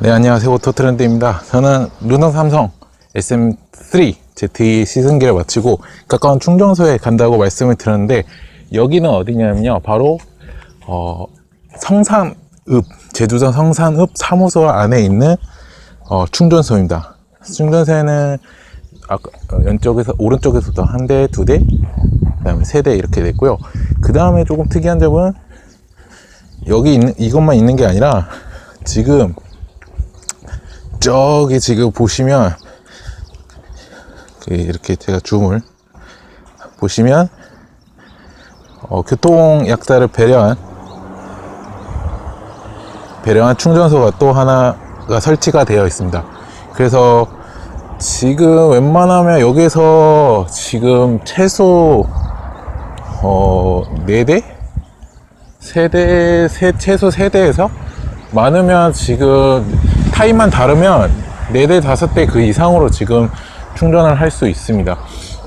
네, 안녕하세요. 오토트렌드입니다. 저는 르노 삼성 SM3 ZE 시승기를 마치고 가까운 충전소에 간다고 말씀을 드렸는데 여기는 어디냐면요. 바로 어, 성산읍, 제주도 성산읍 사무소 안에 있는 어, 충전소입니다. 충전소에는 아까 어, 왼쪽에서 오른쪽에서도 한 대, 두 대, 그다음에 세 대 이렇게 됐고요. 그 다음에 조금 특이한 점은 여기 있는 이것만 있는 게 아니라 지금 저기 지금 보시면 그 이렇게 제가 줌을 보시면 어, 교통 약자를 배려한 배려한 충전소가 또 하나가 설치가 되어 있습니다. 그래서 지금 웬만하면 여기서 지금 최소 어, 4대? 세대, 세, 최소 세대에서 많으면 지금 타입만 다르면 4대, 5대 그 이상으로 지금 충전을 할 수 있습니다.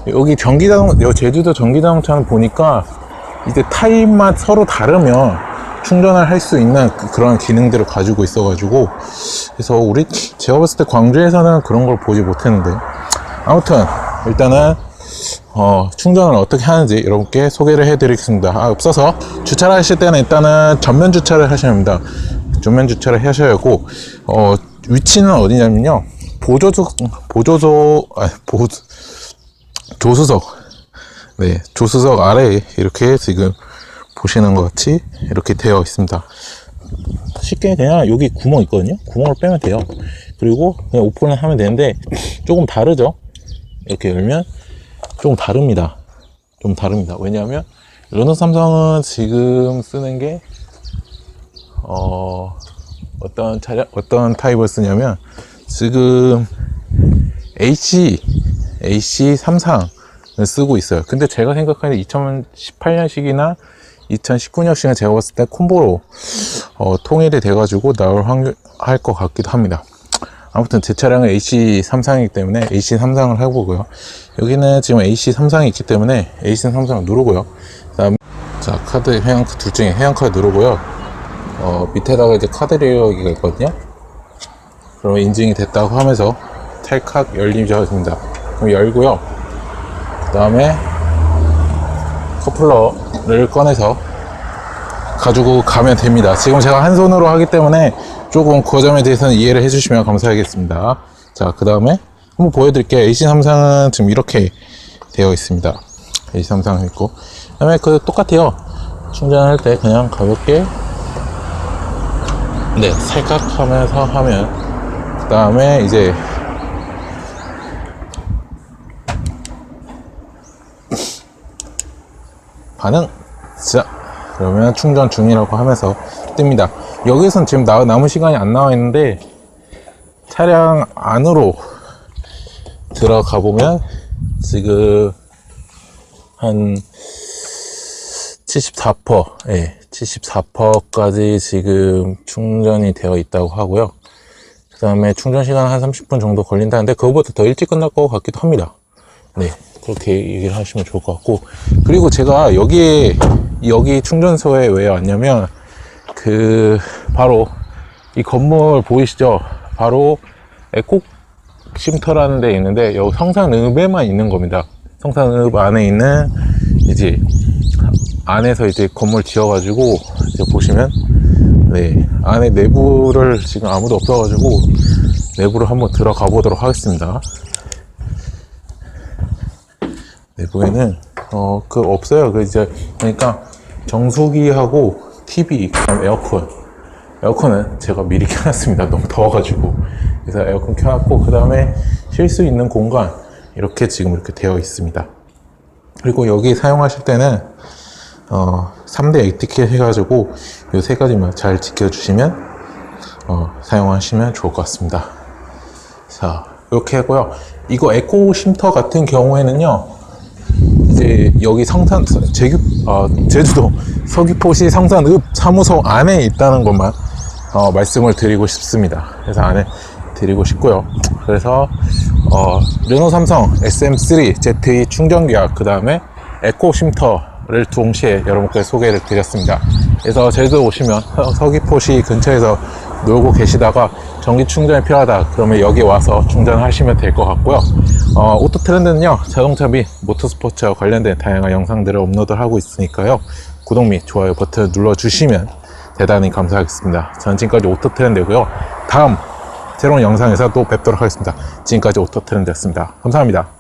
여기 전기자동, 제주도 전기자동차는 보니까 이제 타입만 서로 다르면 충전을 할 수 있는 그- 그런 기능들을 가지고 있어가지고 그래서 우리 제가 봤을 때 광주에서는 그런 걸 보지 못했는데 아무튼 일단은 어, 충전을 어떻게 하는지 여러분께 소개를 해드리겠습니다. 아, 앞서서 주차를 하실 때는 일단은 전면 주차를 하셔야 합니다. 전면 주차를 하셔야 하고, 어, 위치는 어디냐면요. 보조소, 보조소, 아, 보, 조수석. 네, 조수석 아래에 이렇게 지금 보시는 것 같이 이렇게 되어 있습니다. 쉽게 그냥 여기 구멍 있거든요. 구멍을 빼면 돼요. 그리고 그냥 오픈을 하면 되는데 조금 다르죠. 이렇게 열면 좀 다릅니다. 좀 다릅니다. 왜냐하면 르노 삼성은 지금 쓰는 게 어, 어떤 차량 어떤 타입을 쓰냐면 지금 AC AC 33을 쓰고 있어요. 근데 제가 생각하는 2018년식이나 2019년식은 제가 봤을 때 콤보로 어, 통일이 돼가지고 나올 확률 할 것 같기도 합니다. 아무튼 제 차량은 AC33이기 때문에 AC33을 해보고요. 여기는 지금 AC33이 있기 때문에 AC33을 누르고요. 그 다음 자 카드 회원카 둘 중에 회원카드 누르고요. 어, 밑에다가 이제 카드 레이어기가 있거든요. 그러면 인증이 됐다고 하면서 찰칵 열리져집니다. 그럼 열고요. 그 다음에 커플러를 꺼내서 가지고 가면 됩니다. 지금 제가 한 손으로 하기 때문에 조금 그 점에 대해서는 이해를 해주시면 감사하겠습니다. 자, 그 다음에 한번 보여드릴게요. AC33은 지금 이렇게 되어 있습니다. AC33 있고. 그 다음에 그 똑같아요. 충전할 때 그냥 가볍게 네, 살짝 하면서 하면. 그 다음에 이제 반응. 자 그러면 충전 중이라고 하면서 뜹니다. 여기선 지금 나, 남은 시간이 안 나와 있는데 차량 안으로 들어가 보면 지금 한 74%, 예, 74%까지 지금 충전이 되어 있다고 하고요. 그 다음에 충전 시간 한 30분 정도 걸린다는데 그거보다 더 일찍 끝날 것 같기도 합니다. 네, 그렇게 얘기를 하시면 좋을 것 같고 그리고 제가 여기에 여기 충전소에 왜 왔냐면 그 바로 이 건물 보이시죠? 바로 에코 쉼터라는 데 있는데 여기 성산읍에만 있는 겁니다. 성산읍 안에 있는 이제 안에서 이제 건물 지어가지고 이제 보시면 네 안에 내부를 지금 아무도 없어가지고 내부를 한번 들어가 보도록 하겠습니다. 내부에는 어 그 없어요. 그 이제 그러니까 정수기하고 TV, 그다음 에어컨. 에어컨은 제가 미리 켜놨습니다. 너무 더워가지고 그래서 에어컨 켜놨고 그 다음에 쉴 수 있는 공간 이렇게 지금 이렇게 되어 있습니다. 그리고 여기 사용하실 때는 어 3대 에티켓 해가지고 이 세 가지만 잘 지켜주시면 어, 사용하시면 좋을 것 같습니다. 자 이렇게 하고요. 이거 에코 쉼터 같은 경우에는요. 이제 여기 성산 제주 어, 제주도 서귀포시 성산읍 사무소 안에 있다는 것만 어, 말씀을 드리고 싶습니다. 그래서 안에 드리고 싶고요. 그래서 어, 르노 삼성 SM3 ZE 충전기와 그 다음에 에코 쉼터 를 동시에 여러분께 소개를 드렸습니다. 그래서 제주도 오시면 서- 서귀포시 근처에서 놀고 계시다가 전기 충전이 필요하다 그러면 여기 와서 충전하시면 될 것 같고요. 어, 오토 트렌드는요 자동차 및 모터스포츠와 관련된 다양한 영상들을 업로드하고 있으니까요. 구독 및 좋아요 버튼 눌러주시면 대단히 감사하겠습니다. 저는 지금까지 오토 트렌드고요. 다음 새로운 영상에서 또 뵙도록 하겠습니다. 지금까지 오토 트렌드였습니다. 감사합니다